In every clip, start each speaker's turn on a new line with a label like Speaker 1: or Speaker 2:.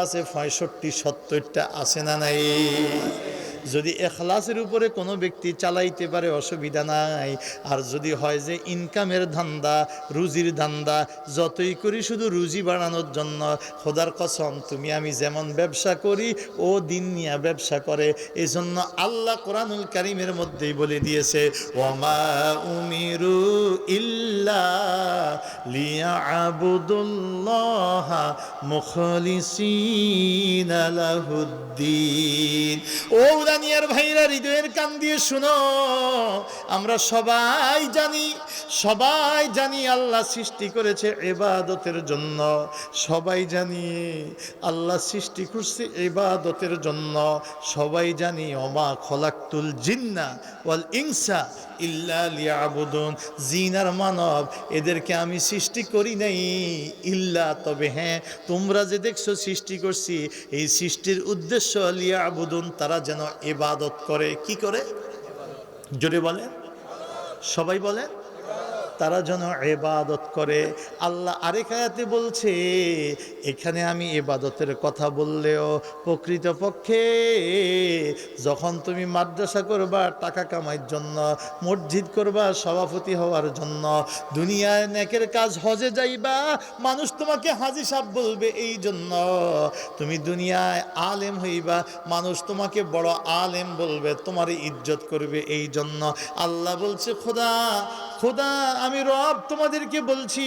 Speaker 1: আছে পঁয়ষট্টি সত্তরটা আছে না নাই? যদি এখলাসের উপরে কোনো ব্যক্তি চালাইতে পারে, অসুবিধা নাই। আর যদি হয় যে ইনকামের ধান্দা, রুজির ধান্দা, যতই করি শুধু রুজি বাড়ানোর জন্য, খোদার কসম, তুমি আমি যেমন ব্যবসা করি, ও দিন নিয়ে ব্যবসা করে। এই জন্য আল্লাহ কোরআনুল কারিমের মধ্যেই বলে দিয়েছে ওমা উমিরু ইল্লা লিয়াবুদুল্লাহ মুখলিসিনা ও উদানিয়ার ভাইরা হৃদয়ের কান দিয়ে শুনো। আমরা সবাই জানি সবাই জানি আল্লাহ সৃষ্টি করেছে এবাদতের জন্য। সবাই জানি আল্লাহ সৃষ্টি করছে এবাদতের জন্য। সবাই জানি অমা খলাক্তুল জিন্না ওয়াল ইনসা ইল্লা লিয়াবুদুন। জিনার মানব, এদেরকে আমি সৃষ্টি করি নাই ইল্লা। তবে হ্যাঁ তোমরা যে দেখছ সৃষ্টি করছি, এই সৃষ্টির উদ্দেশ্য লিয়াবুদুন, তারা যেন এবাদত করে। কি করে? জোরে বলে সবাই বলে তারা যেন এবাদত করে। আল্লাহ আরেক আয়াতে বলছে, এখানে আমি এবাদতের কথা বললেও প্রকৃতপক্ষে যখন তুমি মাদ্রাসা করবা, টাকা কামাইয়ের জন্য, মসজিদ করবা, সভাপতি হওয়ার জন্য, দুনিয়ায় নেকের কাজ হজে যাইবা, মানুষ তোমাকে হাজি সাহ বলবে এই জন্য তুমি দুনিয়ায় আলেম হইবা, মানুষ তোমাকে বড় আলেম বলবে তোমার ইজ্জত করবে এই জন্য আল্লাহ বলছে, খোদা খোদা, আমি রব তোমাদেরকে বলছি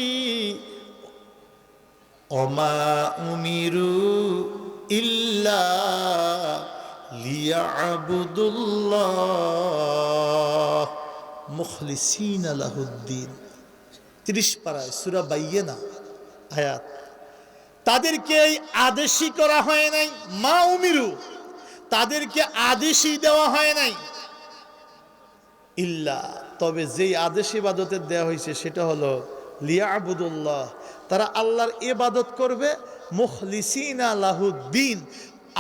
Speaker 1: অমা উমিরু ইল্লা লিয়াবুদুল্লাহ মুখলিসিন আলাহুদ্দিন ত্রিশ পাড়ায়, সুরা বাইয়েনা, আয়াত। তাদেরকে এই আদেশই করা হয় নাই, মা উমিরু তাদেরকে আদেশই দেওয়া হয় নাই, ইল্লা তবে যেই আদেশ ইবাদতের দেওয়া হয়েছে সেটা হলো লিয়াবুদুল্লাহ, তারা আল্লাহর ইবাদত করবে, মুখলিসিনা লাহুদ্দিন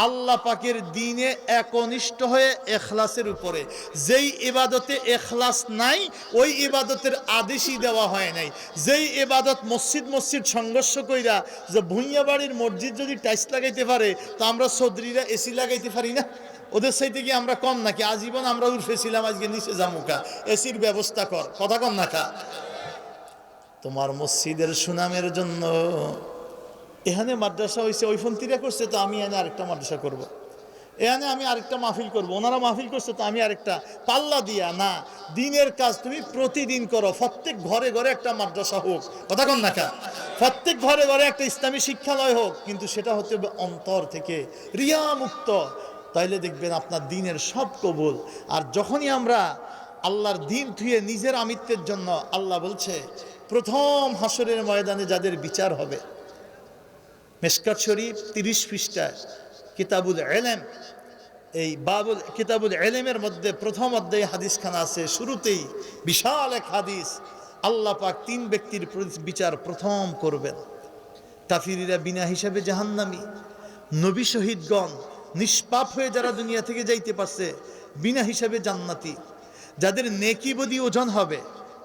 Speaker 1: আল্লাহ পাকের দিনে একনিষ্ঠ হয়ে এখলাসের উপরে। যেই ইবাদতে এখলাস নাই, ওই ইবাদতের আদেশই দেওয়া হয় নাই। যেই ইবাদত মসজিদ মসজিদ সংঘর্ষ কইরা যে ভুইয়া বাড়ির মসজিদ যদি টাইস লাগাইতে পারে, তো আমরা সদরিরা এসি লাগাইতে পারি না? ওদের সাইতে কি আমরা কম নাকি? আজীবন আমরা উর্ফে ছিলাম আজকে নিচে জামুকা এসির ব্যবস্থা কর। কথা কম না খা তোমার মসজিদের সুনামের জন্য এখানে মাদ্রাসা হয়েছে ওই ফন্তিরা করছে, তো আমি এনে আরেকটা মাদ্রাসা করব। এখানে আমি আরেকটা মাহফিল করব। ওনারা মাহফিল করছে, তো আমি আরেকটা পাল্লা দিয়া, না, দিনের কাজ তুমি প্রতিদিন করো। প্রত্যেক ঘরে ঘরে একটা মাদ্রাসা হোক। কথা কন না খা প্রত্যেক ঘরে ঘরে একটা ইসলামী শিক্ষালয় হোক, কিন্তু সেটা হতে হবে অন্তর থেকে রিয়া মুক্ত তাইলে দেখবেন আপনার দিনের সব কবুল। আর যখনই আমরা আল্লাহর দিন থুয়ে নিজের আমিত্বের জন্য আল্লাহ বলছে, প্রথম হাসরের ময়দানে যাদের বিচার হবে মেসকাত শরীফ তিরিশ পৃষ্ঠায়, কিতাবুল এলেম, এই বাবুল, কিতাবুল এলেমের মধ্যে প্রথম অধ্যায় হাদিসখানা আছে, শুরুতেই বিশাল এক হাদিস, আল্লাহ পাক তিন ব্যক্তির বিচার প্রথম করবেন। কাফিরিরা বিনা হিসাবে জাহান্নামি। নবী শহীদগণ নিষ্পাপ হয়ে যারা দুনিয়া থেকে যাইতে পারছে, বিনা হিসাবে জান্নাতি। যাদের নেকি বদি ওজন হবে,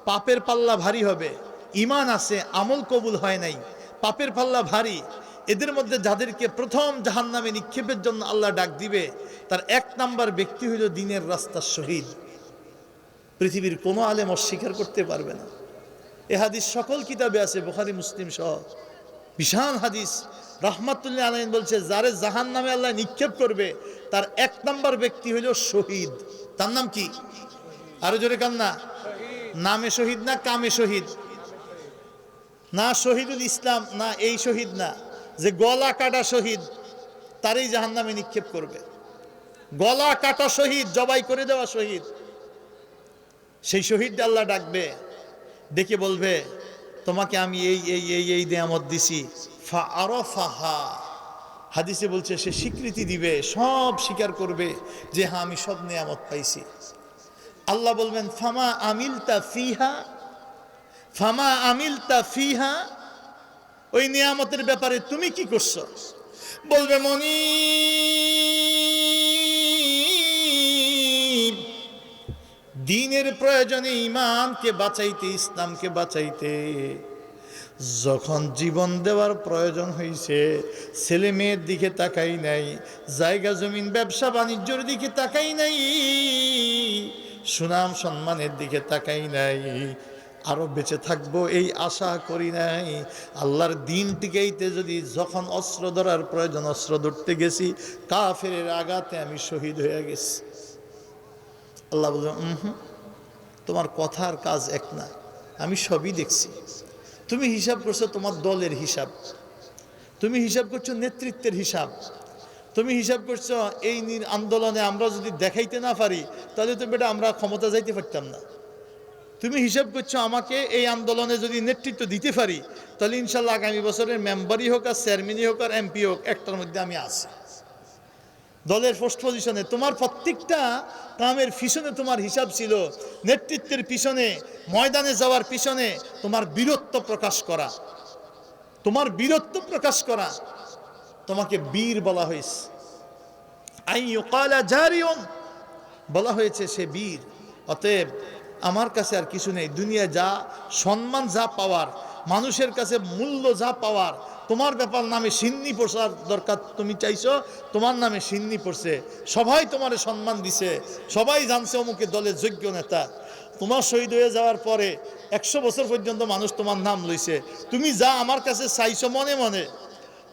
Speaker 1: পাপের পাল্লা ভারী হবে ইমান আছে, আমল কবুল হয় নাই, পাপের পাল্লা ভারী, এদের মধ্যে যাদেরকে প্রথম জাহান্নামে নিক্ষেপের জন্য আল্লাহ ডাক দিবে, তার এক নাম্বার ব্যক্তি হইল দিনের রাস্তার শহীদ। পৃথিবীর কোনো আলেম অস্বীকার করতে পারবে না। এ হাদিস সকল কিতাবে আছে, বোখারি, মুসলিম সহ। বিশাল হাদিস রহমাতুল্লাহ আলাইন বলছে, যারে জাহান নামে আল্লাহ নিক্ষেপ করবে, তার এক নাম্বার ব্যক্তি হইল শহীদ। তার নাম কি? আরও জোরে কান না নামে শহীদ না কামে শহীদ? না শহীদুল ইসলাম, না এই শহীদ না। যে গলা কাটা শহীদ, তারই জাহান নামে নিক্ষেপ করবে। গলা কাটা শহীদ, জবাই করে দেওয়া শহীদ। সেই শহীদ আল্লাহ ডাকবে, ডেকে বলবে, তোমাকে আমি এই এই এই এই দেয়ামত দিছি। ফা হাদিসে বলছে, সে স্বীকৃতি দিবে, সব স্বীকার করবে যে হ্যাঁ আমি সব নেয়ামত পাইছি। আল্লাহ বলবেন, ফামা আমিলতা ফিহা? ফামা আমিলতা ফিহা? ওই নিয়ামতের ব্যাপারে তুমি কি করছ? বলবে মনি দিনের প্রয়োজনে ইমানকে বাঁচাইতে, ইসলামকে বাঁচাইতে। যখন জীবন দেওয়ার প্রয়োজন হয়েছে ছেলে মেয়ের দিকে তাকাই নাই, জায়গা জমিন, ব্যবসা বাণিজ্যের দিকে তাকাই নাই, সুনাম সম্মানের দিকে তাকাই নাই, আরও বেঁচে থাকব এই আশা করি নাই। আল্লাহর দিন টিকাইতে যদি যখন অস্ত্র ধরার প্রয়োজন, অস্ত্র ধরতে গেছি কাফের আঘাতে আমি শহীদ হয়ে গেছি। আল্লাহ বললেন হুম, তোমার কথার কাজ এক না, আমি সবই দেখছি। তুমি হিসাব করছ তোমার দলের হিসাব। তুমি হিসাব করছ নেতৃত্বের হিসাব। তুমি হিসাব করছ এই আন্দোলনে আমরা যদি দেখাইতে না পারি, তাহলে তো বেটা আমরা ক্ষমতা যাইতে পারতাম না। তুমি হিসাব করছ আমাকে এই আন্দোলনে যদি নেতৃত্ব দিতে পারি, তাহলে ইনশাল্লাহ আগামী বছরের মেম্বারই হোক আর চেয়ারম্যানই হোক আর এমপি হোক, একটার মধ্যে আমি আছি। দলের ফার্স্ট পজিশনে তোমার প্রত্যেকটা কামের পিছনে তোমার হিসাব ছিল। নেতৃত্বের পিছনে, ময়দানে যাওয়ার পিছনে তোমার বীরত্ব প্রকাশ করা। তোমার বীরত্ব প্রকাশ করা। তোমাকে বীর বলা হয়েছে। আই ইউকালা জারিউন বলা হয়েছে সে বীর। অতএব আমার কাছে আর কিছু নেই। দুনিয়া যা সম্মান, যা পাওয়ার মানুষের কাছে মূল্য যা পাওয়ার, তোমার ব্যাপার নামে সিন্নি পড়ার দরকার তুমি চাইছো, তোমার নামে সিন্নি পড়ছে। সবাই তোমার সম্মান দিছে, সবাই জানছে অমুকে দলের যোগ্য নেতা। তোমার শহীদ হয়ে যাওয়ার পরে একশো বছর পর্যন্ত মানুষ তোমার নাম লইছে। তুমি যা আমার কাছে চাইছো মনে মনে,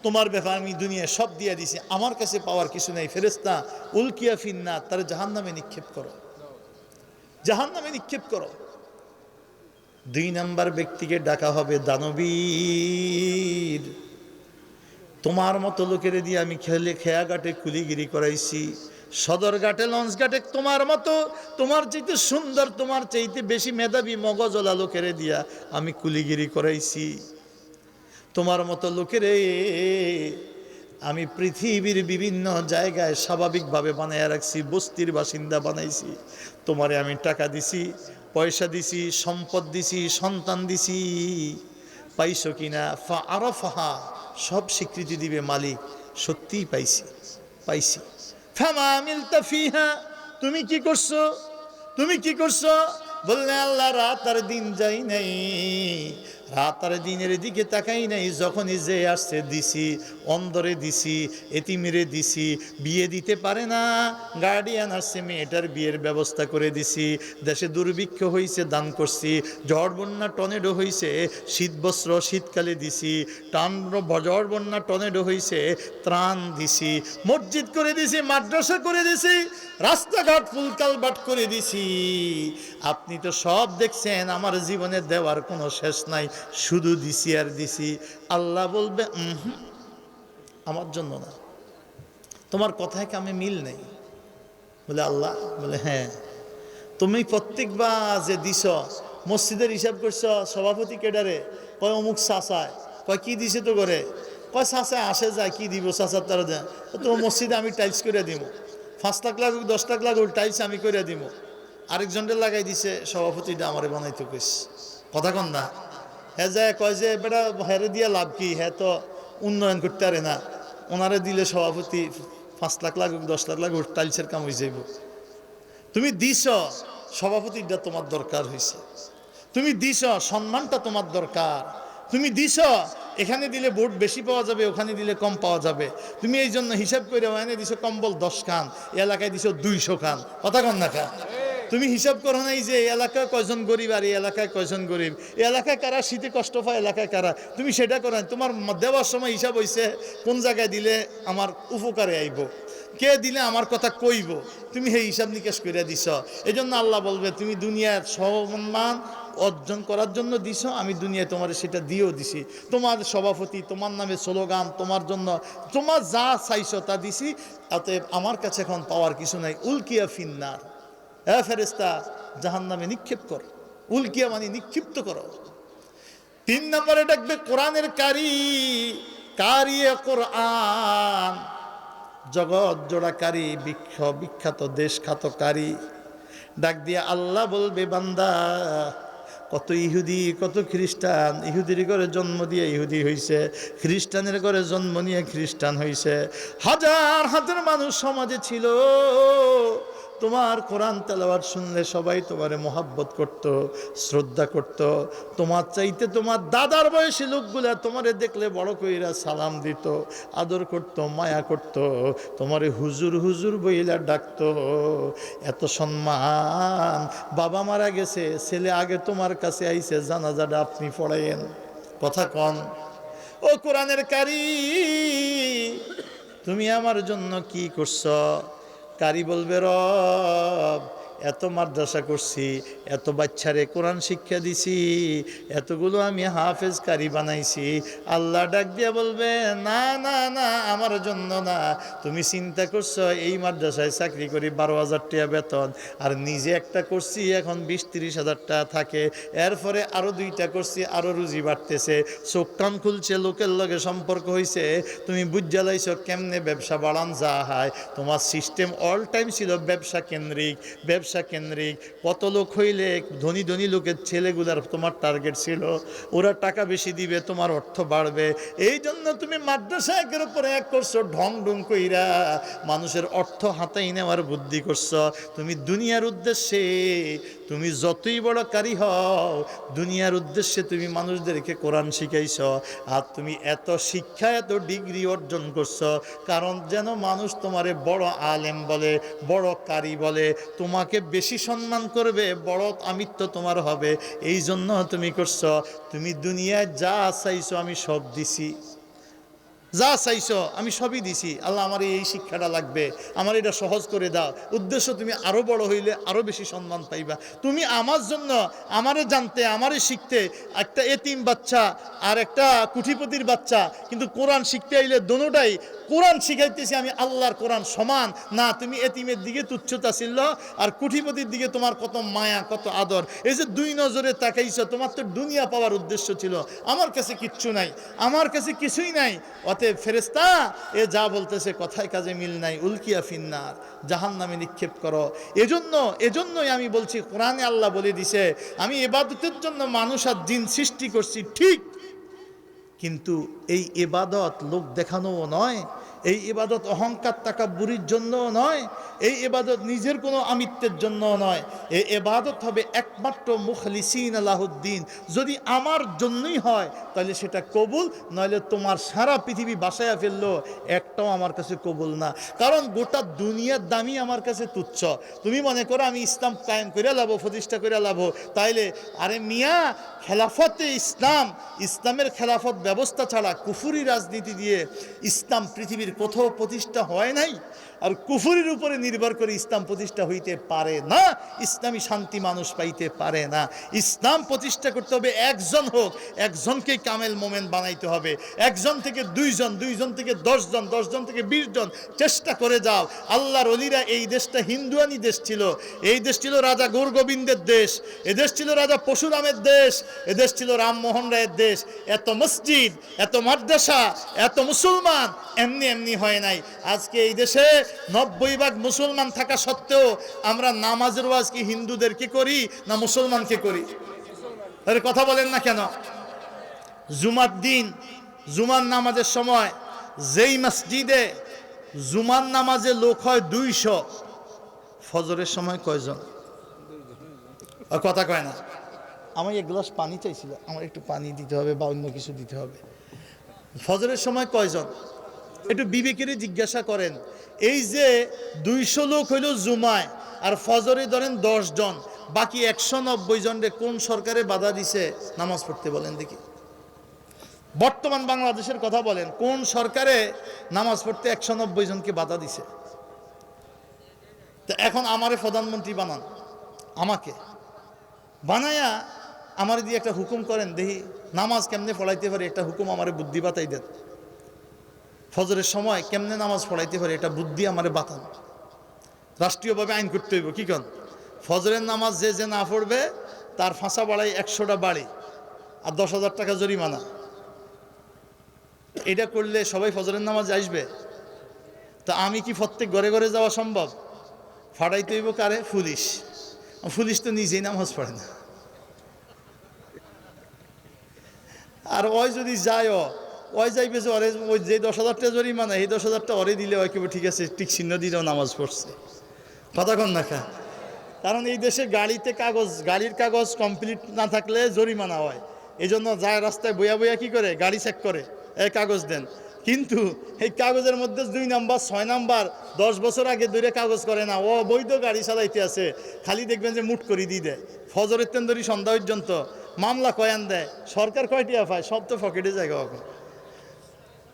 Speaker 1: তোমার ব্যাপার আমি দুনিয়া সব দিয়ে দিছি। আমার কাছে পাওয়ার কিছু নেই। ফেরেস্তা উলকিয়া ফিন্না তার জাহান নামে নিক্ষেপ করো। জাহান নামে নিক্ষেপ করো। দুই নাম্বার ব্যক্তিকে ডাকা হবে দানবীর। তোমার মতো লোকের দিয়ে আমি খেলে খেয়া ঘাটে কুলিগিরি করাইছি। সদর ঘাটে লঞ্চ ঘাটে তোমার মতো, তোমার চাইতে সুন্দর, তোমার চাইতে বেশি মেধাবী মগজলা লোকেরে দিয়া আমি কুলিগিরি করাইছি। তোমার মতো লোকেরে আমি পৃথিবীর বিভিন্ন জায়গায় স্বাভাবিকভাবে বানাইয়া রাখছি, বস্তির বাসিন্দা বানাইছি। তোমারে আমি টাকা দিছি পয়সা দিছি, সম্পদ দিছি, সন্তান দিছি। পাইছো কিনা? ফা আরও ফাহা সব স্বীকৃতি দিবে মালিক। সত্যিই পাইছি পাইছি। মিলতা ফিহা, তুমি কি করছ? তুমি কি করছ? বললে, আল্লাহ রাত আর দিন যাই নাই। রাত দিনের দিকে তাকাই নাই, যখনই যে আসছে দিছি, অন্দরে দিছি, এতিমিরে দিছি, বিয়ে দিতে পারে না গার্ডিয়ান আসছে, মেয়েটার বিয়ের ব্যবস্থা করে দিছি, দেশে দুর্ভিক্ষ হয়েছে দান করছি ঝড় বন্যা টনেডো হয়েছে শীত বস্ত্র শীতকালে দিছি, টান ঝড় বন্যা টনেডো হয়েছে ত্রাণ দিছি, মসজিদ করে দিছি, মাদ্রাসা করে দিছি, রাস্তাঘাট ফুলকাল বাট করে দিছি। আপনি তো সব দেখছেন, আমার জীবনে দেওয়ার কোনো শেষ নাই শুধু দিছি আর দিছি। আল্লাহ বলবে আমার জন্য না। তোমার কথায় কামে মিল নেই? বলে, আল্লাহ? বলে হ্যাঁ। তুমি প্রত্যেকবার যে দিছ, মসজিদের হিসাব করছ, সভাপতি কেডারে, কয় অমুক চাচায়, কয় কি দিছে তো করে? কয় চাচা আসে যায়, কি দিব চাচার তারা দেয় তো মসজিদে আমি টাইলস করে দিব। পাঁচ লাখ লাগুক, দশ লাখ লাগুক টাইলস আমি করে দিব। আরেকজনটা লাগাই দিছে, সভাপতিটা আমারে বানাইতে কইস কথা কন না। যায় কয় যে, বেটা, হেরে দিয়ে লাভ কি? হ্যাঁ তো উন্নয়ন করতে পারে না। ওনারে দিলে সভাপতি পাঁচ লাখ লাগুক, দশ লাখ লাগুক টাইলসের কাম হয়ে যাইব। তুমি দিছ, সভাপতিটা তোমার দরকার হয়েছে তুমি দিছ, সম্মানটা তোমার দরকার। তুমি দিছ, এখানে দিলে ভোট বেশি পাওয়া যাবে, ওখানে দিলে কম পাওয়া যাবে। তুমি এই জন্য হিসাব করে ওখানে দিছো কম্বল দশ খান, এলাকায় দিছো দুইশো খান। কথা কন না খান তুমি হিসাব করো নাই যে এলাকায় কয়জন গরিব আর এই এলাকায় কয়জন গরিব? এলাকায় কারা শীতে কষ্ট পায়, এলাকায় কারা? তুমি সেটা করো। তোমার দেওয়ার সময় হিসাব হয়েছে কোন জায়গায় দিলে আমার উপকারে আইব? কে দিলে আমার কথা কইব? তুমি সেই হিসাব নিকাশ করে দিছ। এই জন্য আল্লাহ বলবে, তুমি দুনিয়ার সম্মান অর্জন করার জন্য দিছ, আমি দুনিয়ায় তোমার সেটা দিয়েও দিছি। তোমার সভাপতি, তোমার নামে স্লোগান, তোমার জন্য তোমার যা চাইছ তা দিছি অতএব আমার কাছে এখন পাওয়ার কিছু নাই। উল্কিয়া ফিন্নার। হ্যাঁ ফেরেস্তা জাহান নামে নিক্ষেপ কর। উল্কিয়া মানে নিক্ষিপ্ত করো। তিন নম্বরে ডাকবে কোরআনের কারি কারি কোরআন। জগৎ জোড়াকারী বিক্ষ বিখ্যাত দেশ খ্যাতকারী ডাক দিয়া আল্লাহ বলবে, বান্দা, কত ইহুদি, কত খ্রিস্টান, ইহুদির ঘরে জন্ম দিয়ে ইহুদি হইছে, খ্রিস্টানের ঘরে জন্ম নিয়ে খ্রিস্টান হইছে। হাজার হাজার মানুষ সমাজে ছিল। তোমার কোরআন তেলাওয়াত শুনলে সবাই তোমারে মোহাব্বত করত, শ্রদ্ধা করত, তোমার চাইতে তোমার দাদার বয়সী লোকগুলা তোমারে দেখলে বড় কইরা সালাম দিত, আদর করত, মায়া করত, তোমারে হুজুর হুজুর বইলা ডাকতো। এত সম্মান, বাবা মারা গেছে, ছেলে আগে তোমার কাছে আইছে, জানাজাটা আপনি পড়াইয়েন কথা কন, ও কোরআনের কারি, তুমি আমার জন্য কি করছ? কারি বলবে রব এত মাদ্রাসা করছি, এত বাচ্চারে কোরআন শিক্ষা দিছি, এতগুলো আমি হাফেজ কারি বানাইছি। আল্লাহ ডাক দিয়ে বলবে, না না না, আমার জন্য না। তুমি চিন্তা করছ, এই মাদ্রাসায় চাকরি করি বারো হাজার টাকা বেতন, আর নিজে একটা করছি, এখন বিশ তিরিশ হাজার টাকা থাকে। এরপরে আরও দুইটা করছি আরও রুজি বাড়তেছে। চোখ কান খুলছে, লোকের লগে সম্পর্ক হয়েছে তুমি বুঝালাইছ কেমনে ব্যবসা বাড়ান যা হয়। তোমার সিস্টেম অল টাইম ছিল ব্যবসা কেন্দ্রিক। ব্যবসা কেন্দ্রিক, কত লোক হইলে ধনী ধনী লোকের ছেলেগুলার তোমার টার্গেট ছিল, ওরা টাকা বেশি দিবে, তোমার অর্থ বাড়বে। এই জন্য তুমি মাদ্রাসা একের উপরে এক করছ, ঢং ঢং কইরা মানুষের অর্থ হাতাই নেওয়ার বুদ্ধি করছ। তুমি দুনিয়ার উদ্দেশ্যে, তুমি যতই বড় কারি হও, দুনিয়ার উদ্দেশ্যে তুমি মানুষদেরকে কোরআন শিখাইছ। আর তুমি এত শিক্ষা, এত ডিগ্রি অর্জন করছ, কারণ যেন মানুষ তোমারে বড় আলেম বলে, বড় কারি বলে, তোমাকে বেশি সম্মান করবে বড় আমিত্ব তোমার হবে। এই জন্য তুমি করছ, তুমি দুনিয়ায় যা চাইছো আমি সব দিছি। যা চাইছো, আমি সবই দিছি। আল্লাহ আমার এই শিক্ষাটা লাগবে, আমার এটা সহজ করে দাও। উদ্দেশ্য, তুমি আরও বড় হইলে আরও বেশি সম্মান পাইবা। তুমি আমার জন্য, আমারে জানতে, আমারে শিখতে, একটা এতিম বাচ্চা আর একটা কুঠিপতির বাচ্চা, কিন্তু কোরআন শিখতে আইলে দোনোটাই, কোরআন শিখাইতেছি আমি আল্লাহর কোরআন সমান। না, তুমি এতিমের দিকে তুচ্ছতা ছিল আর কুঠিপতির দিকে তোমার কত মায়া, কত আদর। এই যে দুই নজরে তাকাইছো, তোমার তো দুনিয়া পাওয়ার উদ্দেশ্য ছিল। আমার কাছে কিচ্ছু নাই, আমার কাছে কিছুই নাই। অতএব ফেরেস্তা এ যা বলতেছে কথায় কাজে মিল নাই, উল্কিয়া ফিন্নার জাহান নামে নিক্ষেপ করো। এজন্য, এজন্যই আমি বলছি, কোরআনে আল্লাহ বলে দিছে, আমি এবাদতের জন্য মানুষ আর দিন সৃষ্টি করছি, ঠিক। কিন্তু এই এবাদত লোক দেখানোও নয় এই ইবাদত অহংকার টাকা বুড়ির জন্যও নয়, এই এবাদত নিজের কোনো আমিত্বের জন্যও নয়। এই এবাদত হবে একমাত্র মুখলিসিন আলাহুদ্দিন। যদি আমার জন্যই হয়, তাহলে সেটা কবুল নইলে তোমার সারা পৃথিবী বাসায়া ফেলল, একটাও আমার কাছে কবুল না। কারণ গোটা দুনিয়ার দামই আমার কাছে তুচ্ছ। তুমি মনে করো আমি ইসলাম কায়েম করে লাভ প্রতিষ্ঠা করে লাভ তাইলে, আরে মিয়া, খেলাফতে ইসলাম, ইসলামের খেলাফত ব্যবস্থা ছাড়া কুফুরি রাজনীতি দিয়ে ইসলাম পৃথিবীর কোথাও প্রতিষ্ঠা হয় নাই? আর কুফুরির উপরে নির্ভর করে ইসলাম প্রতিষ্ঠা হইতে পারে না, ইসলামী শান্তি মানুষ পাইতে পারে না। ইসলাম প্রতিষ্ঠা করতে হবে একজন হোক, একজনকেই কামেল মোমেন বানাইতে হবে। একজন থেকে দুইজন দুইজন থেকে দশজন দশজন থেকে বিশ জন চেষ্টা করে যাও। আল্লাহর অলিরা এই দেশটা হিন্দুয়ানি দেশ ছিল। এই দেশ ছিল রাজা গৌর গোবিন্দের দেশ। এদেশ ছিল রাজা পশুরামের দেশ। এদেশ ছিল রামমোহন রায়ের দেশ। এত মসজিদ, এত মাদ্রাসা, এত মুসলমান, এমনি এমনি হয় নাই। আজকে এই দেশে নব্বই ভাগ মুসলমান থাকা সত্ত্বেও আমরা নামাজের ওয়াজ কি হিন্দুদেরকে করি না মুসলমানকে করি? আরে কথা বলেন না কেন? জুমার দিন, জুমার নামাজের সময় যেই মসজিদে জুমার নামাজে লোক হয় দুইশো, ফজরের সময় কয়জন? কথা কয় না। আমার এক গ্লাস পানি চাইছিল, আমার একটু পানি দিতে হবে বা অন্য কিছু দিতে হবে। ফজরের সময় কয়জন? একটু বিবেকের জিজ্ঞাসা করেন। এই যে দুইশো লোক হইল জুমায়, আর ফজরে ধরেন দশ জন, বাকি একশো নব্বই জনরে কোন সরকারে বাধা দিছে? নামাজ পড়তে বলেন দেখি। বর্তমান বাংলাদেশের কথা বলেন, কোন সরকারে নামাজ পড়তে একশো নব্বই জনকে বাধা দিছে? তো এখন আমারে প্রধানমন্ত্রী বানান, আমাকে। বানায়া আমার দিয়ে একটা হুকুম করেন, দেখি নামাজ কেমনে পড়াইতে পারি, একটা হুকুম আমারে বুদ্ধি বাতাই দেন। ফজরের সময় কেমনে নামাজ পড়াইতে পারি এটা বুদ্ধি আমারে বাতান রাষ্ট্রীয়ভাবে আইন করতে হইব, কি কন? ফজরের নামাজ যে যে না পড়বে, তার ফাঁসা বাড়াই একশোটা বাড়ি আর দশ হাজার টাকা জরিমানা। এটা করলে সবাই ফজরের নামাজ আসবে। তা আমি কি প্রত্যেক ঘরে ঘরে যাওয়া সম্ভব? ফাটাইতে হইব কারে? পুলিশ। পুলিশ তো নিজেই নামাজ পড়ে না। আর ওই যদি যায় ওই যাইবে যে ওরে ওই যে দশ হাজারটা জরিমানা, এই দশ হাজারটা ওরে দিলে ওই ঠিক আছে টিক চিহ্ন দিলেও নামাজ পড়ছে। কথা কন না কারণ এই দেশে গাড়িতে কাগজ, গাড়ির কাগজ কমপ্লিট না থাকলে জরিমানা হয়। এই জন্য যায় রাস্তায় বইয়া বইয়া কি করে? গাড়ি চেক করে, এই কাগজ দেন। কিন্তু এই কাগজের মধ্যে দুই নাম্বার, ছয় নাম্বার, দশ বছর আগে দূরে কাগজ করে না ও বৈধ গাড়ি চালাইতে আছে। খালি দেখবেন যে মুট করে দিয়ে দেয়। ফজরের তেন্দরি সন্ধ্যা পর্যন্ত মামলা কয়ান দেয়। সরকার কয়টি পায় সব তো পকেটে জায়গা এখন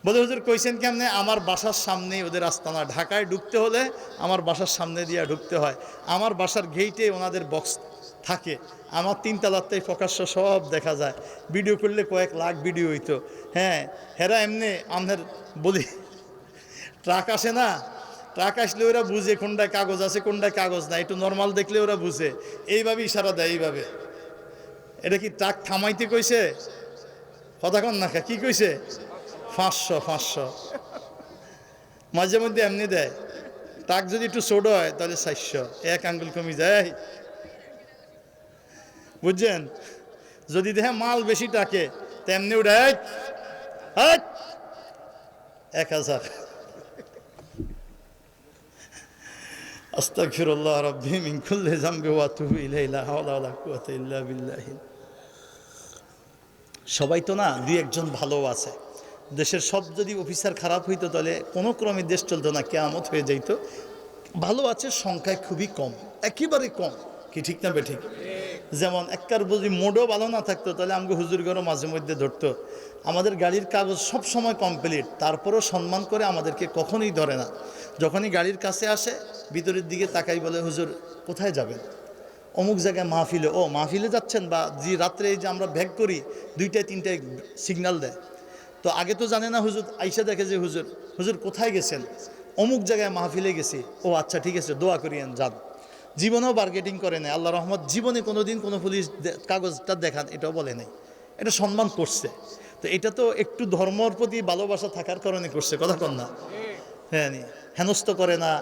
Speaker 1: বলে হুজুর কইছেন কেমনে? আমার বাসার সামনে ওদের আস্তানা। ঢাকায় ঢুকতে হলে আমার বাসার সামনে দিয়ে ঢুকতে হয়। আমার বাসার গেইটে ওনাদের বক্স থাকে। আমার তিনতলাতেই প্রকাশ্য সব দেখা যায়। ভিডিও করলে কয়েক লাখ ভিডিও হইতো। হ্যাঁ হেরা এমনি আমাদের বলি ট্রাক আসে না? ট্রাক আসলে ওরা বুঝে কোনটায় কাগজ আছে, কোনটায় কাগজ না একটু নর্মাল দেখলে ওরা বুঝে। এইভাবে ইশারা দেয়, এইভাবে। এটা কি ট্রাক থামাইতে কইছে? কথা কন না কি কইছে? পাঁচশো পাঁচশো। মাঝে মধ্যে এমনি দেয়। তাক যদি একটু ছোট হয় তাহলে চারশো। এক আঙ্গুল কমে যায়। বুঝছেন? যদি দেখে মাল বেশি টাকে তেমনি উঠে "এই, এই, এক হাজার। লা হাওলা সবাই তো না দুই একজন ভালো আছে। দেশের সব যদি অফিসার খারাপ হইতো তাহলে কোনো ক্রমে দেশ চলতো না, কেয়ামত হয়ে যাইত। ভালো আছে, সংখ্যায় খুবই কম, একেবারে কম, কি ঠিক না বেঠিক? যেমন একবার যদি মোডও ভালো না থাকতো তাহলে আমাকে হুজুরগড়ও মাঝে মধ্যে ধরতো। আমাদের গাড়ির কাগজ সব সময় কমপ্লিট তারপরও সম্মান করে আমাদেরকে কখনোই ধরে না। যখনই গাড়ির কাছে আসে, ভিতরের দিকে তাকাই বলে, হুজুর, কোথায় যাবেন? অমুক জায়গায় মাহফিলে, ও, মাহফিলে যাচ্ছেন বা যে রাত্রে যে আমরা ভ্যাগ করি, দুইটায়, তিনটায় সিগন্যাল দেয়। তো আগে তো জানে না হুজুর, আইসা দেখে যে হুজুর হুজুর কোথায় গেছেন? অমুক জায়গায় মাহফিলে গেছি। ও আচ্ছা ঠিক আছে, দোয়া করিয়েন যান। জীবনেও বার্গেটিং করে নেই আল্লাহ রহমত, জীবনে কোনো দিন কোনো পুলিশ কাগজটা দেখান, এটাও বলে নেই। এটা সম্মান করছে। তো এটা তো একটু ধর্মর প্রতি ভালোবাসা থাকার কারণে করছে, কথা কন না। হ্যাঁ নি। হেনস্ত করে না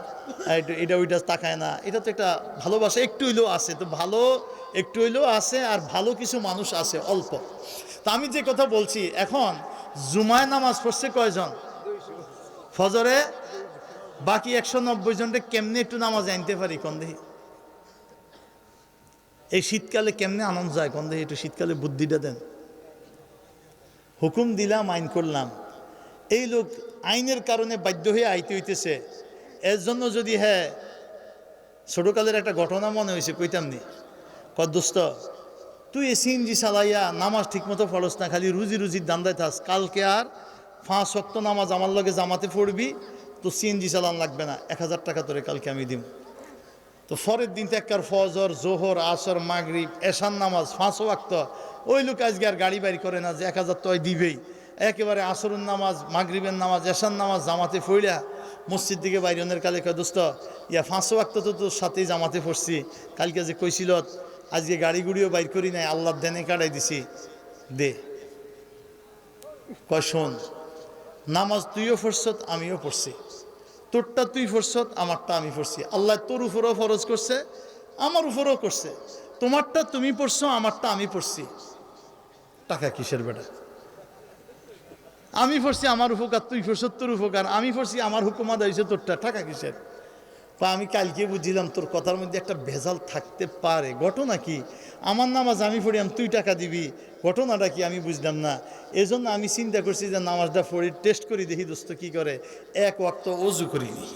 Speaker 1: এটা ওইটা তাকায় না। এটা তো একটা ভালোবাসা, একটু হইলেও আছে। তো ভালো, একটু হইলেও আছে, আর ভালো কিছু মানুষ আছে, অল্প। তা আমি যে কথা বলছি, এখন জুমায় নামাজ পড়ছে কয়জন? ফজরে? বাকি একশো নব্বই জনটা কেমনে একটু নামাজ আনতে পারি কোন দেখি? এই শীতকালে কেমনে আনন্দ যায় কোন দেখি? একটু শীতকালে বুদ্ধিটা দেন। হুকুম দিলাম, আইন করলাম। এই লোক আইনের কারণে বাধ্য হয়ে আইতে হইতেছে। এর জন্য যদি হ্যাঁ ছোটকালের একটা ঘটনা মনে হয়েছে কইতাম নি। কদোস্ত তুই এ সিএনজি চালাইয়া নামাজ ঠিকমতো পড়স না, খালি রুজি রুজির দান্দায় থাস কালকে আর পাঁচ শক্ত নামাজ আমার লগে জামাতে পড়বি, তো সিএনজি চালান লাগবে না। এক হাজার টাকা তোরে কালকে আমি দিব তো পরের দিন একবার ফজর, জোহর, আসর, মাগরিব এশান নামাজ, পাঁচ ওয়াক্ত। ওই লোক আজকে আর গাড়ি বাড়ি করে না যে এক হাজার তয় দিবেই। একেবারে আসরুন নামাজ, মাগরিবের নামাজ এশান নামাজ জামাতে ফইলা মসজিদ দিকে বাইরনের কালে কয়, দোস্ত, ইয়া পাঁচ ওয়াক্ত তো তোর সাথেই জামাতে পড়ছি। কালকে যে কইছিল আজকে গাড়ি গুড়িও বাইর করি নাই, আল্লাহ দেনে কাটাই দিছি। দে। কয়, শোন, নামাজ তুইও পড়ছত, আমিও পড়ছি। তোরটা তুই ফরছত আমারটা আমি পড়ছি। আল্লাহ তোর উপরও ফরজ করছে, আমার উপরও করছে। তোমারটা তুমি পড়ছো, আমারটা আমি পড়ছি। টাকা কিসের বেটা? আমি পড়ছি, আমার উপকার, তুই পড়ছ তোর উপকার। আমি পড়ছি, আমার হুকুমা দিয়েছে তোরটা। টাকা কিসের? বা আমি কালকে বুঝিলাম তোর কথার মধ্যে একটা ভেজাল থাকতে পারে। ঘটনা কি? আমার নামাজ আমি পড়িলাম তুই টাকা দিবি। ঘটনাটা কি আমি বুঝলাম না। এজন্য আমি চিন্তা করছি যে নামাজটা পড়ি টেস্ট করি, দেখি দোস্ত কি করে। এক ওয়াক্ত অজু করিনি।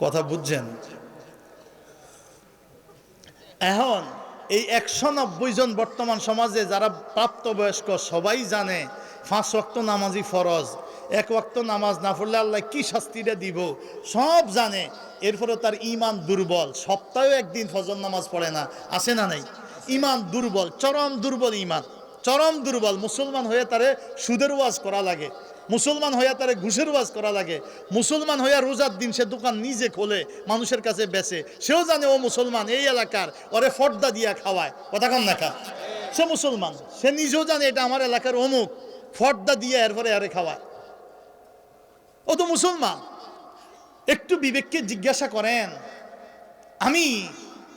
Speaker 1: কথা বুঝছেন? এখন এই একশো নব্বই জন বর্তমান সমাজে যারা প্রাপ্তবয়স্ক, সবাই জানে পাঁচ ওয়াক্ত নামাজি ফরজ। এক ওয়াক্ত নামাজ না পড়লে আল্লাহ কি শাস্তিটা দিব? সব জানে। এরপরে তার ইমান দুর্বল। সপ্তাহে একদিন ফজর নামাজ পড়ে না। আসে না নাই? ইমান দুর্বল, চরম দুর্বল ইমান চরম দুর্বল। মুসলমান হয়ে তারে সুদের ওয়াজ করা লাগে। মুসলমান হইয়া তারে ঘুষের ওয়াজ করা লাগে। মুসলমান হইয়া রোজার দিন সে দোকান নিজে খোলে, মানুষের কাছে বেচে। সেও জানে, ও মুসলমান, এই এলাকার, ওরে ফর্দা দিয়া খাওয়ায়। কথা কন দেখা সে মুসলমান। সে নিজেও জানে, এটা আমার এলাকার অমুক, ফর্দা দিয়ে এরপরে আরে খাওয়ায়। ও তো মুসলমান। একটু বিবেককে জিজ্ঞাসা করেন, আমি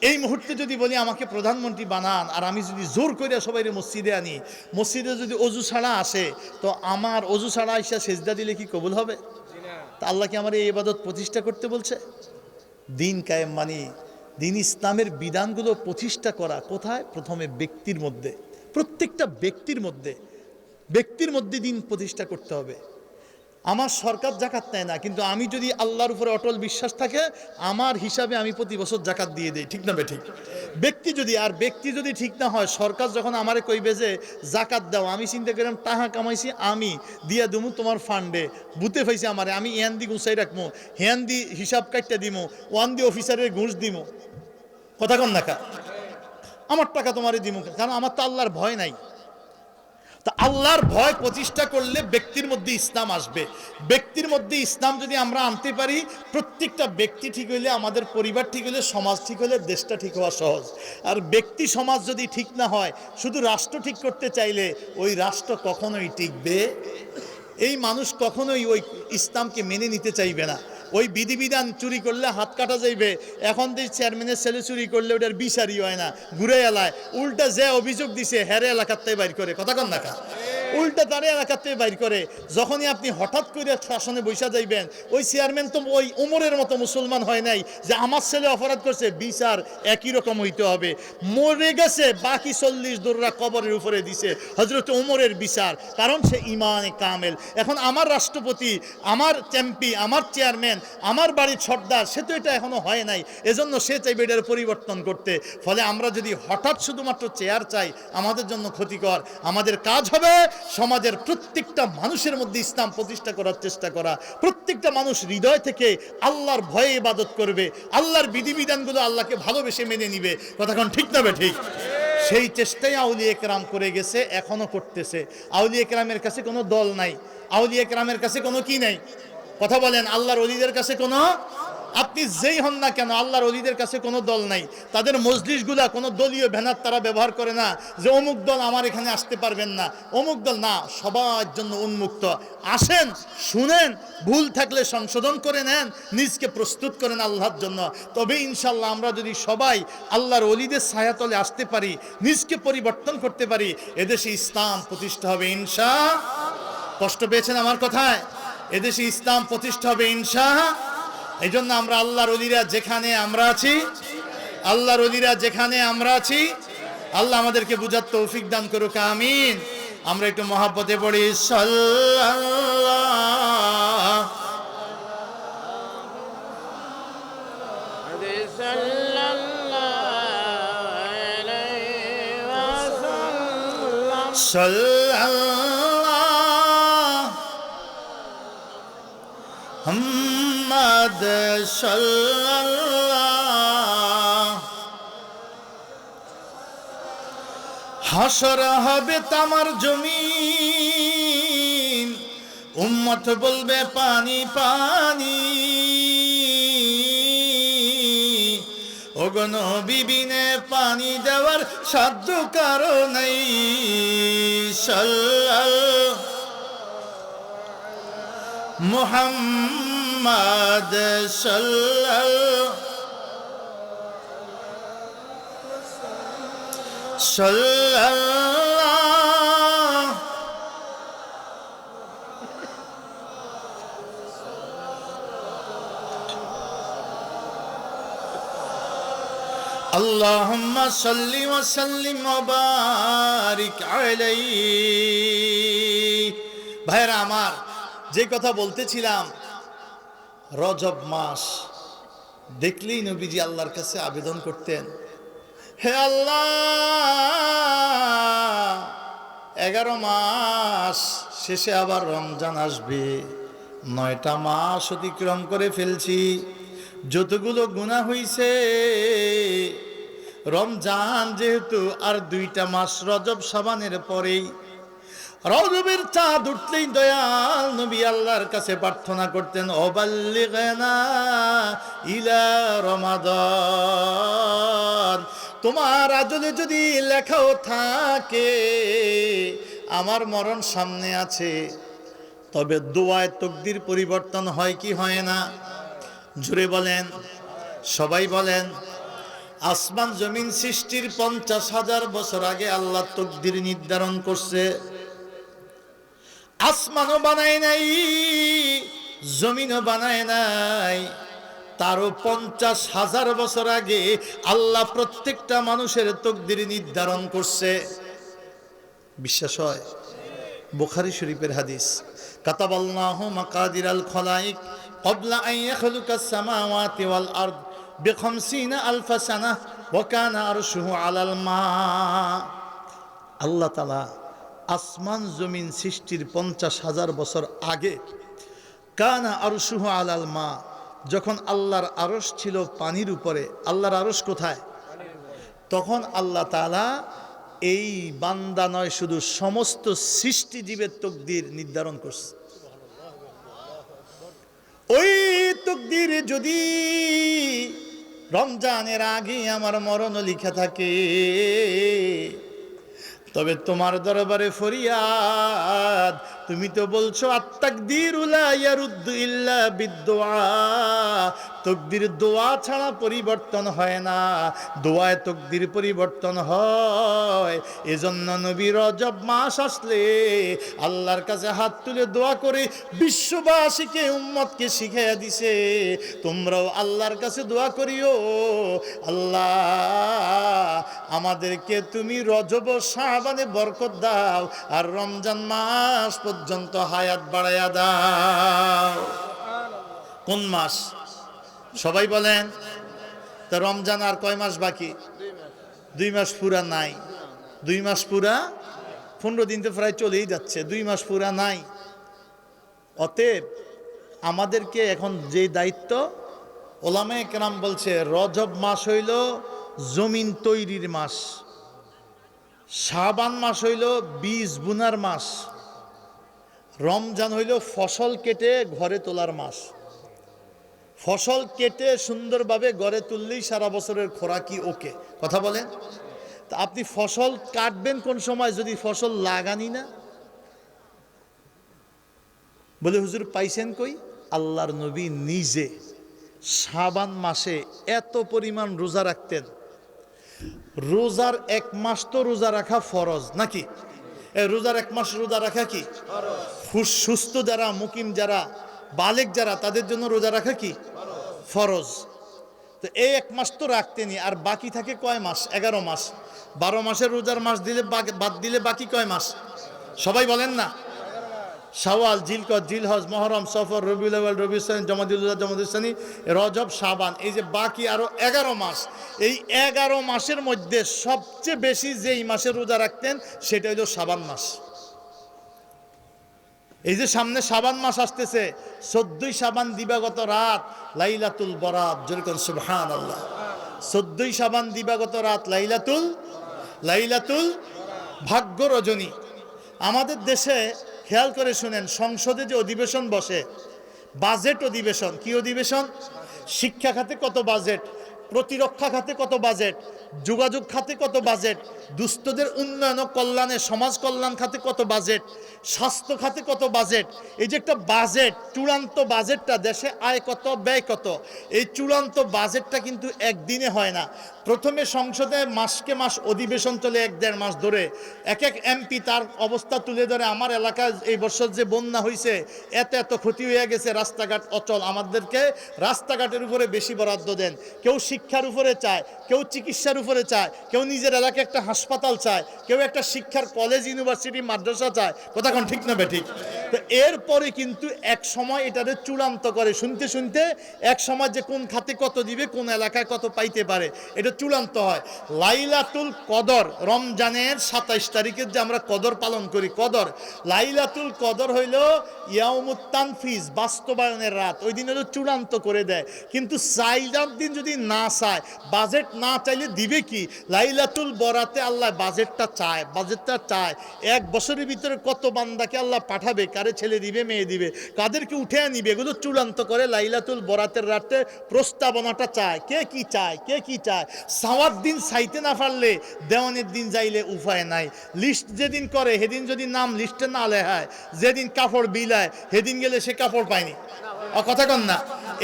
Speaker 1: এই মুহূর্তে যদি বলি আমাকে প্রধানমন্ত্রী বানান আর আমি যদি জোর করে সবাই মসজিদে আনি, মসজিদে যদি অজু ছাড়া আসে, তো আমার অজু ছাড়া আইসা সেজদা দিলে কি কবুল হবে? তা আল্লাহ কি আমার এই ইবাদত প্রতিষ্ঠা করতে বলছে? দিন কায়েম মানে দিন ইসলামের বিধানগুলো প্রতিষ্ঠা করা কোথায়? প্রথমে ব্যক্তির মধ্যে, প্রত্যেকটা ব্যক্তির মধ্যে ব্যক্তির মধ্যে দিন প্রতিষ্ঠা করতে হবে। আমার সরকার জাকাত নেয় না, কিন্তু আমি যদি আল্লাহর উপরে অটল বিশ্বাস থাকে, আমার হিসাবে আমি প্রতি বছর জাকাত দিয়ে দিই, ঠিক না বে ঠিক ব্যক্তি যদি, আর ব্যক্তি যদি ঠিক না হয়, সরকার যখন আমারে কইবে যে, জাকাত দাও আমি চিন্তা করলাম টাকা কামাইছি, আমি দিয়া দিমু তোমার ফান্ডে বুতে পাইছি আমারে, আমি ইয়ান দি গুছাই রাখব দি হিসাব কাটতে দিমু, ওয়ান দি অফিসারের ঘুষ দিমু। কথা কন না আমার টাকা তোমারে দিমু কারণ আমার তো আল্লাহর ভয় নাই। তা আল্লাহর ভয় প্রতিষ্ঠা করলে ব্যক্তির মধ্যে ইসলাম আসবে। ব্যক্তির মধ্যে ইসলাম যদি আমরা আনতে পারি, প্রত্যেকটা ব্যক্তি ঠিক হইলে, আমাদের পরিবার ঠিক হইলে, সমাজ ঠিক হইলে, দেশটা ঠিক হওয়া সহজ। আর ব্যক্তি সমাজ যদি ঠিক না হয়, শুধু রাষ্ট্র ঠিক করতে চাইলে, ওই রাষ্ট্র কখনোই টিকবে। এই মানুষ কখনোই ওই ইসলামকে মেনে নিতে চাইবে না। ওই বিধিবিধান চুরি করলে হাত কাটা যাইবে। এখন যে চেয়ারম্যানের ছেলে চুরি করলে ওটার বিচারই হয় না। ঘুরে এলায়। উল্টা যে অভিযোগ দিছে হ্যারে এলাকার থেকে বাইর করে। কথা কন দেখা উল্টা তারে এলাকার থেকে বাইর করে। যখনই আপনি হঠাৎ করে শাসনে বৈশা যাইবেন, ওই চেয়ারম্যান তো ওই উমরের মতো মুসলমান হয় নাই যে আমার ছেলে অপরাধ করছে, বিচার একই রকম হইতে হবে। মরে গেছে, বাকি চল্লিশ দোররা কবরের উপরে দিছে। হজরত উমরের বিচার। কারণ সে ইমানে কামেল। এখন আমার রাষ্ট্রপতি, আমার চ্যাম্পি আমার চেয়ারম্যান আমার বাড়ির সর্দার সে তো এটা এখনও হয় নাই। এজন্য সে চাইবে এটার পরিবর্তন করতে। ফলে আমরা যদি হঠাৎ শুধুমাত্র চেয়ার চাই, আমাদের জন্য ক্ষতিকর। আমাদের কাজ হবে সমাজের প্রত্যেকটা মানুষের মধ্যে ইসলাম প্রতিষ্ঠা করার চেষ্টা করা। প্রত্যেকটা মানুষ হৃদয় থেকে আল্লাহর ভয়ে ইবাদত করবে। আল্লাহর বিধিবিধানগুলো আল্লাহকে ভালোবেসে মেনে নিবে। কথাক্ষণ ঠিক না বে ঠিক? সেই চেষ্টাই আউলি একরাম করে গেছে, এখনও করতেছে। আউলি একরামের কাছে কোনো দল নাই। আউলি একরামের কাছে কোনো কি নাই? কথা বলেন, আল্লাহর অলিদের কাছে কোনো, আপনি যেই হন না কেন, আল্লাহর অলিদের কাছে কোনো দল নাই। তাদের মজলিসগুলা কোনো দলীয় ব্যানার তারা ব্যবহার করে না যে অমুক দল আমার এখানে আসতে পারবেন না। অমুক দল না, সবার জন্য উন্মুক্ত। আসেন, শুনেন, ভুল থাকলে সংশোধন করে নেন, নিজকে প্রস্তুত করেন আল্লাহর জন্য। তবে ইনশাল্লাহ আমরা যদি সবাই আল্লাহর অলিদের ছায়াতলে আসতে পারি, নিজকে পরিবর্তন করতে পারি, এদেশে ইসলাম প্রতিষ্ঠা হবে ইনশা কষ্ট পেয়েছেন আমার কথায়? এদেশে ইসলাম প্রতিষ্ঠা হবে ইনশাহ এই জন্য আমরা আল্লাহর অলিরা যেখানে আমরা আছি, আল্লাহর অলিরা যেখানে আমরা আছি, আল্লাহ আমাদেরকে বুঝার তৌফিক দান করুক, আমিন। আমরা একটু মহাব্বতে পড়ি, সাল্লাল্লাহ হাসর হবে তামার জমিন, উম্মত বলবে পানি পানি। ওগন বিবিনে পানি দেওয়ার সাধ্য কারও নেই। সাল্লাল মুহাম্মাদ সাল্লাল সাল্লাল্লাহ اللهم صل وسلم وبارك عليه ভাইরা আমার যে কথা বলতেছিলাম রজব মাস। দেখলেই নবীজি আল্লাহর কাছে আবেদন করতেন, হে আল্লাহ, এগারো মাস শেষে আবার রমজান আসবে। নয়টা মাস অতিক্রম করে ফেলছি। যতগুলো গুণা হইছে, রমজান যেহেতু আর দুইটা মাস রজব সাবানের পরেই রজবের চাঁদ উঠলেই দয়াল নবী আল্লাহর কাছে প্রার্থনা করতেন, অবাল্লিগনা ইলা রমাদান। তোমার আদলে যদি লেখাও থাকে, আমার মরণ সামনে আছে, তবে দোয়ায় তকদির পরিবর্তন হয় কি হয় না? জুড়ে বলেন, সবাই বলেন, আসমান জমিন সৃষ্টির পঞ্চাশ হাজার বছর আগে আল্লাহ তকদির নির্ধারণ করছে। আসমানও বানায় নাই, জমিনও বানায় নাই। তারও পঞ্চাশ হাজার বছর আগে আল্লাহ প্রত্যেকটা মানুষের তকদির নির্ধারণ করছে। বিশ্বাস হয়? বোখারি শরীফের হাদিস, কাতাবাল্লাহ মাকাদির আল খলাইক কবলা আইয়া খালুকা সামাওয়াতি ওয়াল আরদ বেখমসিনা আলফা সানা ওয়াকানা আরশুহু আলাল মা। আল্লাহ তাআলা আসমান জমিন সৃষ্টির পঞ্চাশ হাজার বছর আগে, কানা আরশুহ আলাল মা, যখন আল্লাহর আরশ ছিল পানির উপরে, আল্লাহর আরশ কোথায়? তখন আল্লাহ তালা এই বান্দা নয়, শুধু সমস্ত সৃষ্টিজীবের তকদির নির্ধারণ করছে। ওই তকদির যদি রমজানের আগে আমার মরণ লিখা থাকে তবে তোমার দরবারে ফরিয়াদ তুমি তো বলছো তকদির দোয়া ছাড়া পরিবর্তন হয় না। দোয়ায় তকদির পরিবর্তন হয়। এজন্য নবী রজব মাস আসলে আল্লাহর কাছে হাত তুলে দোয়া করে বিশ্ববাসীকে, উম্মতকে শিখাইয়া দিছে, তোমরাও আল্লাহর কাছে দোয়া করিও। আল্লাহ, আমাদেরকে তুমি রজব শাহবানে বরকত দাও। আর রমজান মাস পর্যন্ত হায়াত বাড়াইয়া দাও। কোন মাস? সবাই বলেন। তা রমজান আর কয় মাস বাকি? দুই মাস পুরা নাই। দুই মাস পুরা? পনেরো দিন তো প্রায় চলেই যাচ্ছে। দুই মাস পুরা নাই। অতএব আমাদেরকে এখন যে দায়িত্ব, ওলামে কেরাম বলছে, রজব মাস হইল জমিন তৈরির মাস। শাবান মাস হইল বীজ বুনার মাস। রমজান হইল ফসল কেটে ঘরে তোলার মাস। ফসল কেটে সুন্দরভাবে ঘরে তুললেই সারা বছরের খোরাকি ওকে। কথা বলেন? তা আপনি ফসল কাটবেন কোন সময় যদি ফসল লাগানি না? বলে হুজুর, পাইছেন কই? আল্লাহর নবী নিজে সাবান মাসে এত পরিমাণ রোজা রাখতেন। রোজার এক মাস তো রোজা রাখা ফরজ নাকি? রোজার এক মাস রোজা রাখা কি? সুস্থ যারা, মুকিম যারা, বালেক যারা, তাদের জন্য রোজা রাখা কি? ফরজ। তো এই এক মাস তো রাখতেনি আর বাকি থাকে কয় মাস? এগারো মাস। বারো মাসের রোজার মাস দিলে বাদ দিলে বাকি কয় মাস? সবাই বলেন না? শাওয়াল, জিলকত, জিলহজ, মহরম, সফর, রবিউল আউয়াল রবিউসানি জমাদিল্লাহ জমাদুসানি রজব সাবান এই যে বাকি আরও এগারো মাস। এই এগারো মাসের মধ্যে সবচেয়ে বেশি যেই মাসে রোজা রাখতেন, সেটা হলো সাবান মাস। এই যে সামনে সাবান মাস আসতেছে, চোদ্দই সাবান দিবাগত রাত লাইলাতুল বরাত যেরকম সুবহান আল্লাহ চোদ্দই সাবান দিবাগত রাত লাইলাতুল লাইলাতুল ভাগ্য রজনী। আমাদের দেশে, খেয়াল করে শুনেন, সংসদে যে অধিবেশন বসে, বাজেট অধিবেশন, কি অধিবেশন? শিক্ষা খাতে কত বাজেট? প্রতিরক্ষা খাতে কত বাজেট? যোগাযোগ খাতে কত বাজেট? দুস্থদের উন্নয়ন ও কল্যাণে, সমাজ কল্যাণ খাতে কত বাজেট? স্বাস্থ্য খাতে কত বাজেট? এই যে একটা বাজেট, চূড়ান্ত বাজেটটা দেশে আয় কত, ব্যয় কত? এই চূড়ান্ত বাজেটটা কিন্তু একদিনে হয় না। প্রথমে সংসদে মাসকে মাস অধিবেশন চলে এক দেড় মাস ধরে। এক এক এমপি তার অবস্থা তুলে ধরে, আমার এলাকায় এই বছর যে বন্যা হয়েছে এত এত ক্ষতি হয়ে গেছে, রাস্তাঘাট অচল। আমাদেরকে রাস্তাঘাটের উপরে বেশি বরাদ্দ দেন। কেউ শিক্ষার উপরে চায়, কেউ চিকিৎসার উপরে চায়, কেউ নিজের এলাকায় একটা হাসপাতাল চায়, কেউ একটা শিক্ষার কলেজ, ইউনিভার্সিটি, মাদ্রাসা চায়। কথা কোন ঠিক না ঠিক তো এরপরে কিন্তু এক সময় এটারে চূড়ান্ত করে। শুনতে শুনতে এক সময় যে কোন খাতে কত দিবে, কোন এলাকায় কত পাইতে পারে, এটা চূড়ান্ত হয়। লাইলাতুল কদর, রমজানের সাতাইশ তারিখের যে আমরা কদর পালন করি, কদর। লাইলাতুল কদর হইল ইয়ামুত্তান ফিজ বাস্তবায়নের রাত। ওই দিন হলো চূড়ান্ত করে দেয়। কিন্তু চাইলার দিন যদি না চায়, বাজেট না চাইলে দিবে কি? লাইলাতুল বরাতে আল্লাহ বাজেটটা চায় বাজেটটা চায়। এক বছরের ভিতরে কত বান্দাকে আল্লাহ পাঠাবে, কারে ছেলে দিবে, মেয়ে দিবে, কাদেরকে উঠে নিবে, এগুলো চূড়ান্ত করে লাইলাতুল বরাতের রাতে প্রস্তাবনাটা চায়। কে কি চায়? কে কি চায়? সাওয়ার দিন চাইতে না পারলে দেওয়ানের দিন যাইলে উপায় নাই। লিস্ট যেদিন করে, সেদিন যদি নাম লিস্টে না লেখায়, যেদিন কাপড় বিলায়, সেদিন গেলে সে কাপড় পায়নি। কথা কন না।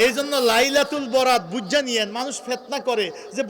Speaker 1: এই জন্য লাইলাতুল বরাত বুঝা নিয়েন, মানুষ ফেতনা করে যে